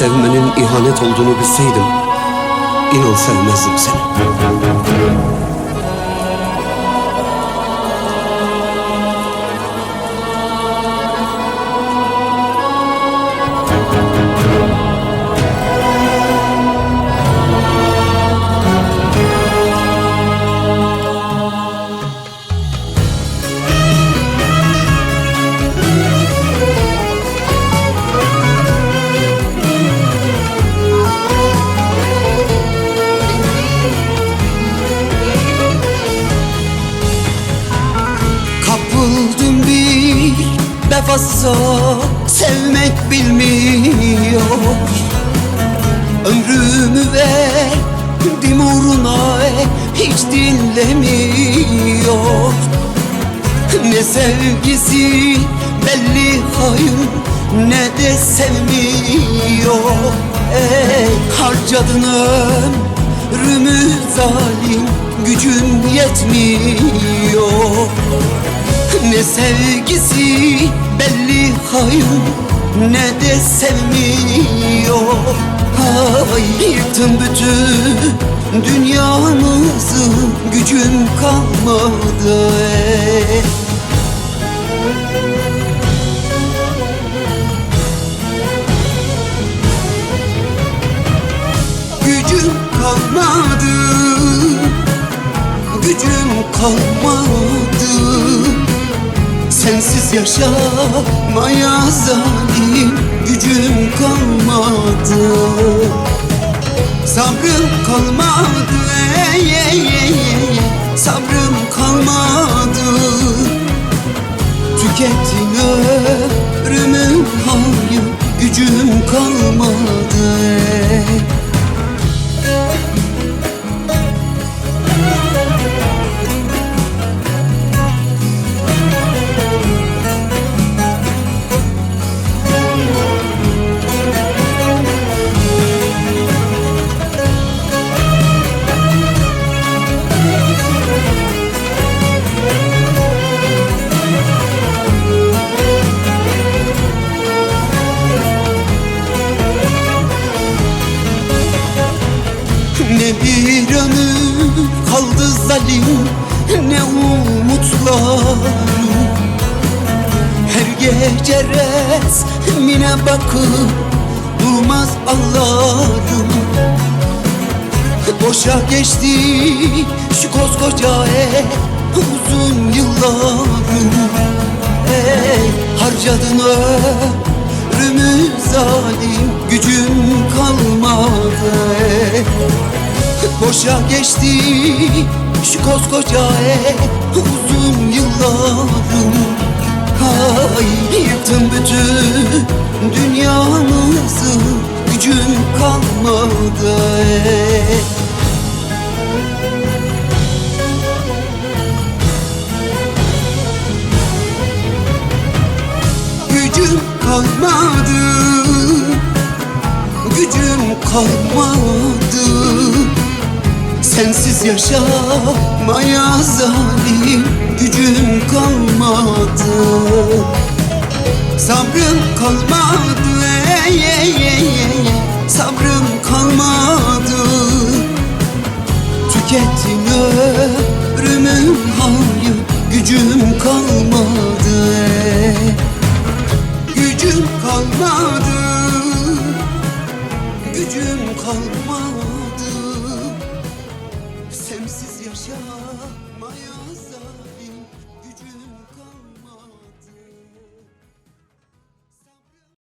Sevmenin ihanet olduğunu bilseydim inan sevmezdim seni. Vefasıza Sevmek bilmiyor. Ömrümü verdim uğruna Hiç dinlemiyor. Ne sevgisi belli hayır Ne de sevmiyor. Ey harcadın ömrümü zalim Gücüm yetmiyor ne sevgisi belli hayır Ne de sevmiyor Ay yıktın bütün dünyamızı Gücüm kalmadı. Gücüm kalmadı Gücüm kalmadı Sensiz yaşamaya zalim Gücüm kalmadı Sabrım kalmadı ey, ey, ey, ey. Sabrım kalmadı Tükettin ömrümü hayır Gücüm kalmadı ey. Kaldı zalim Ne umutlarım Her gece resmine bakıp Durmaz ağlarım Boşa geçti şu koskoca ev Uzun yıllarım. Ey harcadın ömrümü zalim Gücüm kalmadı. Boşa geçti şu koskoca Uzun yıllarım. Ay yıktın bütün dünyamızı Gücüm kalmadı. Gücüm kalmadı. Gücüm kalmadı Sensiz yaşamaya zalim Gücüm kalmadı Sabrım kalmadı ey, ey, ey, ey. Sabrım kalmadı Tükettin ömrümü hayır Gücüm kalmadı. Gücüm kalmadı Gücüm kalmadı biz yaşamayız.